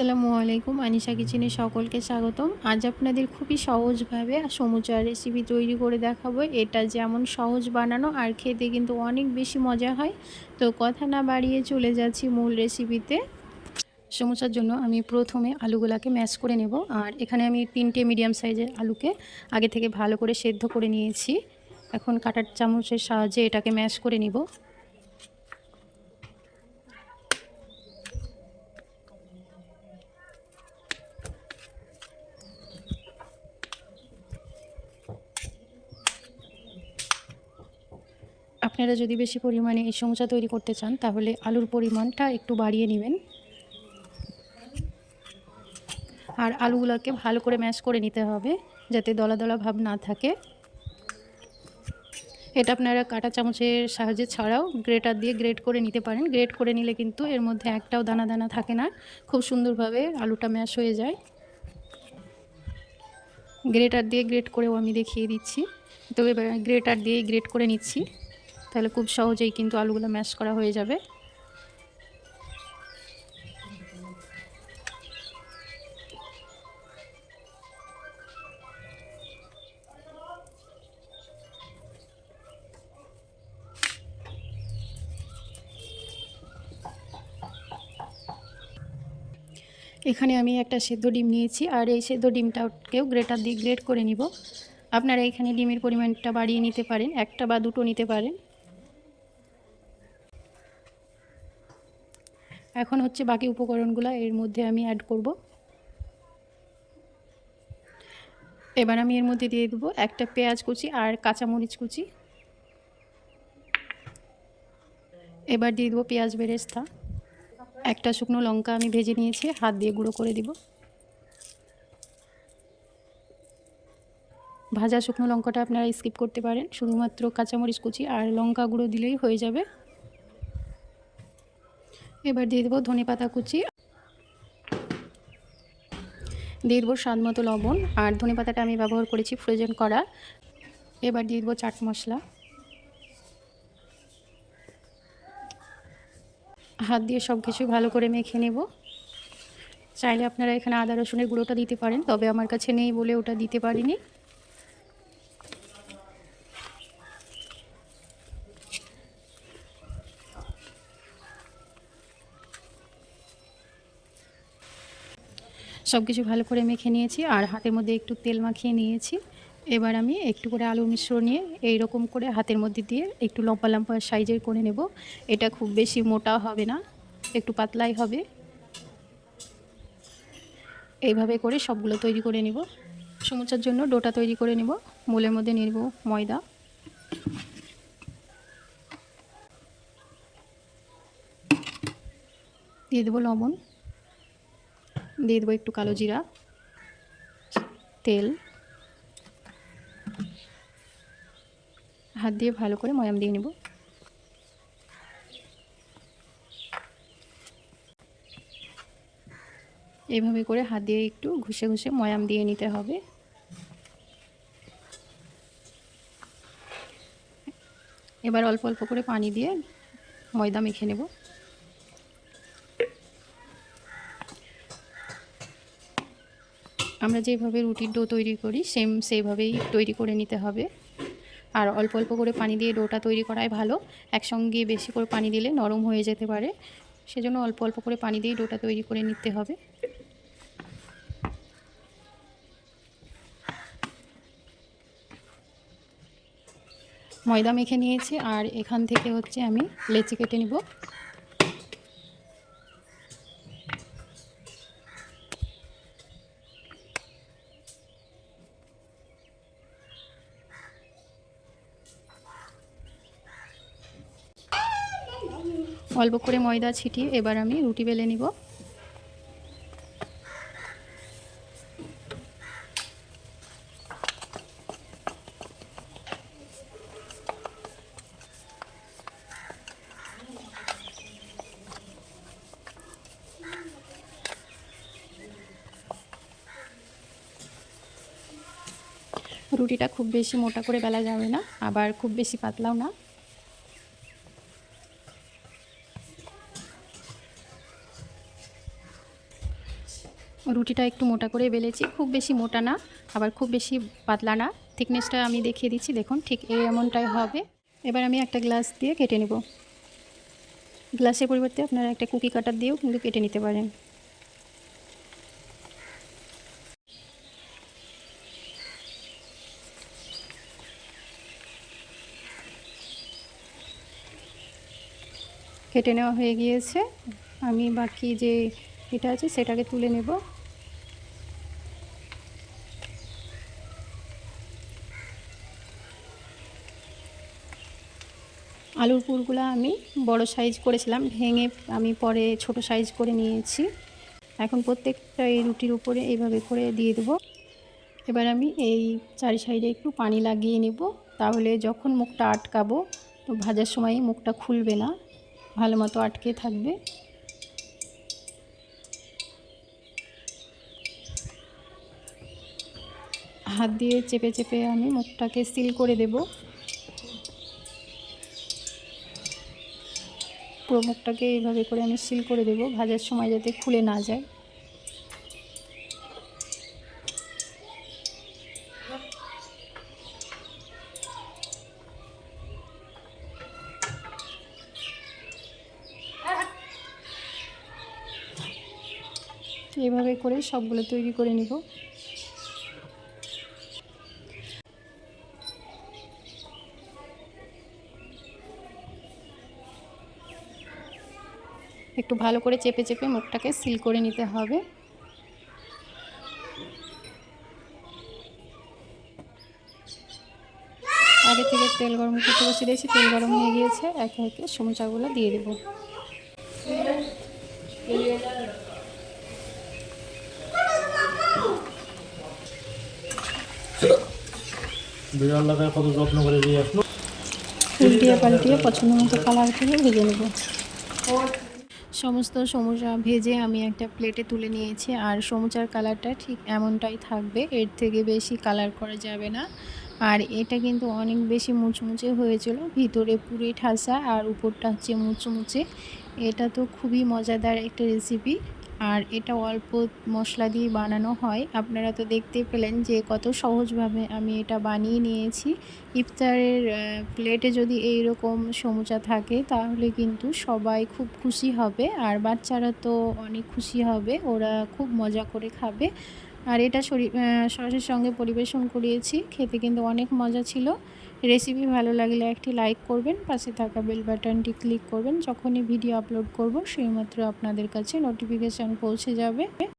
আসসালামু আলাইকুম, আনিশা কিচেনে সকলকে স্বাগতম। আজ আপনাদের খুবই সহজভাবে সমুচার রেসিপি তৈরি করে দেখাবো। এটা যেমন সহজ বানানো আর খেতে কিন্তু অনেক বেশি মজা হয়। তো কথা না বাড়িয়ে চলে যাচ্ছি মূল রেসিপিতে সমুচার জন্য আমি প্রথমে আলুগুলাকে ম্যাশ করে নেব। আর এখানে আমি তিনটে মিডিয়াম সাইজের আলুকে আগে থেকে ভালো করে সেদ্ধ করে নিয়েছি। এখন কাটার চামচের সাহায্যে এটাকে ম্যাশ করে নিব। আপনারা যদি বেশি পরিমাণে এই সমুচা তৈরি করতে চান, তাহলে আলুর পরিমাণটা একটু বাড়িয়ে নেবেন। আর আলুগুলোকে ভালো করে ম্যাশ করে নিতে হবে, যাতে দলা দলা ভাব না থাকে। এটা আপনারা কাটা চামচের সাহায্যে ছাড়াও গ্রেটার দিয়ে গ্রেট করে নিতে পারেন। গ্রেট করে নিলে কিন্তু এর মধ্যে একটাও দানা দানা থাকে না। খুব সুন্দরভাবে আলুটা ম্যাশ হয়ে যায়। গ্রেটার দিয়ে গ্রেট করেও আমি দেখিয়ে দিচ্ছি। তো গ্রেটার দিয়ে গ্রেট করে নিচ্ছি। তাহলে খুব সহজেই কিন্তু আলুগুলো ম্যাশ করা হয়ে যাবে। এখানে আমি একটা সেদ্ধ ডিম নিয়েছি, আর এই সেদ্ধ ডিমটাকেও গ্রেটার দিয়ে গ্রেট করে নিব। আপনারা এখানে ডিমের পরিমাণটা বাড়িয়ে নিতে পারেন, একটা বা দুটো নিতে পারেন। এখন হচ্ছে বাকি উপকরণগুলো এর মধ্যে আমি অ্যাড করব। এবার আমি এর মধ্যে দিয়ে দেবো একটা পেঁয়াজ কুচি আর কাঁচামরিচ কুচি। এবার দিয়ে দেবো পেঁয়াজ বেরেস্তা। একটা শুকনো লঙ্কা আমি ভেজে নিয়েছি, হাত দিয়ে গুঁড়ো করে দিব। ভাজা শুকনো লঙ্কাটা আপনারা স্কিপ করতে পারেন। শুধুমাত্র কাঁচামরিচ কুচি আর লঙ্কা গুঁড়ো দিলেই হয়ে যাবে। এবার দিয়ে দেবো ধনে পাতা কুচি। দিয়ে দেবো স্বাদ মতো লবণ। আর ধনে পাতাটা আমি ব্যবহার করেছি ফ্রোজেন করা। এবার দিয়ে দেবো চাট মশলা। হাত দিয়ে সব কিছু ভালো করে মেখে নেব। চাইলে আপনারা এখানে আদা রসুনের গুঁড়োটা দিতে পারেন, তবে আমার কাছে নেই বলে ওটা দিতে পারিনি। সব কিছু ভালো করে মেখে নিয়েছি আর হাতের মধ্যে একটু তেল মাখিয়ে নিয়েছি। এবার আমি একটু করে আলু মিশ্রণ নিয়ে এই রকম করে হাতের মধ্যে দিয়ে একটু লম্বা লম্বা সাইজের করে নেব। এটা খুব বেশি মোটা হবে না, একটু পাতলাই হবে। এইভাবে করে সবগুলো তৈরি করে নিব। সমুচার জন্য ডোটা তৈরি করে নেব। মূলের মধ্যে নেব ময়দা। দিয়ে দেবো লবণ। দিয়ে দেবো একটু কালো জিরা, তেল, হাত দিয়ে ভালো করে ময়াম দিয়ে নেব। এইভাবে করে হাত দিয়ে একটু ঘুষে ঘুষে ময়াম দিয়ে নিতে হবে। এবার অল্প অল্প করে পানি দিয়ে ময়দা মেখে নেব। আমরা যেভাবে রুটির ডো তৈরি করি সেম সেইভাবেই তৈরি করে নিতে হবে। আর অল্প অল্প করে পানি দিয়ে ডোটা তৈরি করাই ভালো। একসঙ্গে বেশি করে পানি দিলে নরম হয়ে যেতে পারে। সেজন্য অল্প অল্প করে পানি দিয়ে ডোটা তৈরি করে নিতে হবে। ময়দা মেখে নিয়েছি, আর এখান থেকে হচ্ছে আমি লেচি কেটে নিব। অল্প করে ময়দা ছিটিয়ে এবার আমি রুটি বেলে নিব। রুটিটা খুব বেশি মোটা করে বেলা যাবে না, আবার খুব বেশি পাতলাও না। রুটিটা একটু মোটা করে বেলেছি। খুব বেশি মোটা না, আবার খুব বেশি পাতলা না। থিকনেসটা আমি দেখিয়ে দিচ্ছি, দেখুন ঠিক এই এমনটাই হবে। এবার আমি একটা গ্লাস দিয়ে কেটে নেব। গ্লাসের পরিবর্তে আপনারা একটা কুকি কাটার দিয়েও কিন্তু কেটে নিতে পারেন। কেটে নেওয়া হয়ে গিয়েছে। আমি বাকি যে এটা আছে, সেটাকে তুলে নেব। আলুর পুরগুলো আমি বড় সাইজ করেছিলাম, ভেঙে আমি পরে ছোট সাইজ করে নিয়েছি। এখন প্রত্যেকটা এই রুটির উপরে এইভাবে করে দিয়ে দেবো। এবার আমি এই চারি সাইডে একটু পানি লাগিয়ে নেব, তাহলে যখন মুখটা আটকাবো, তো ভাজার সময় মুখটা খুলবে না, ভালো মতো আটকে থাকবে। হাত দিয়ে চেপে চেপে আমি মুখটাকে সিল করে দেব। পুরো মুখটাকে এইভাবে করে আমি সিল করে দেব, ভাজার সময় যাতে খুলে না যায়। এইভাবে করে সবগুলো তৈরি করে নিব। একটু ভালো করে চেপে চেপে মুখটাকে সিল করে নিতে হবে। আগে থেকে তেল গরম করতে বসে দিয়েছি তেল গরম হয়ে গিয়েছে। একে একে সমুচাগুলো দিয়ে দেবো। কত যত্ন করে দিয়ে আসলো? উল্টিয়ে পাল্টিয়ে পছন্দ মতো কালার করে ভেজে নেব। সমস্ত সমুচা ভেজে আমি একটা প্লেটে তুলে নিয়েছি। আর সমুচার কালারটা ঠিক এমনটাই থাকবে। এর থেকে বেশি কালার করা যাবে না। আর এটা কিন্তু অনেক বেশি মুচমুচে হয়েছিল। ভিতরে পুরে ঠাসা আর উপরটা হচ্ছে মুচমুচে। এটা তো খুবই মজাদার একটা রেসিপি আর এটা অল্প মশলা দিয়ে বানানো হয়। আপনারা তো দেখতেই পেলেন যে কত সহজভাবে আমি এটা বানিয়ে নিয়েছি। ইফতারের প্লেটে যদি এই রকম সমুচা থাকে তাহলে কিন্তু সবাই খুব খুশি হবে। আর বাচ্চারা তো অনেক খুশি হবে ওরা খুব মজা করে খাবে। আর এটা শরী- আহ, সসের সঙ্গে পরিবেশন করিয়েছি খেতে কিন্তু অনেক মজা ছিল। রেসিপি ভালো লাগলে একটি লাইক করবেন, পাশে থাকা বেল বাটনটি ক্লিক করবেন, যখনই ভিডিও আপলোড করব, সেইমাত্র আপনাদের কাছে নোটিফিকেশান পৌঁছে যাবে।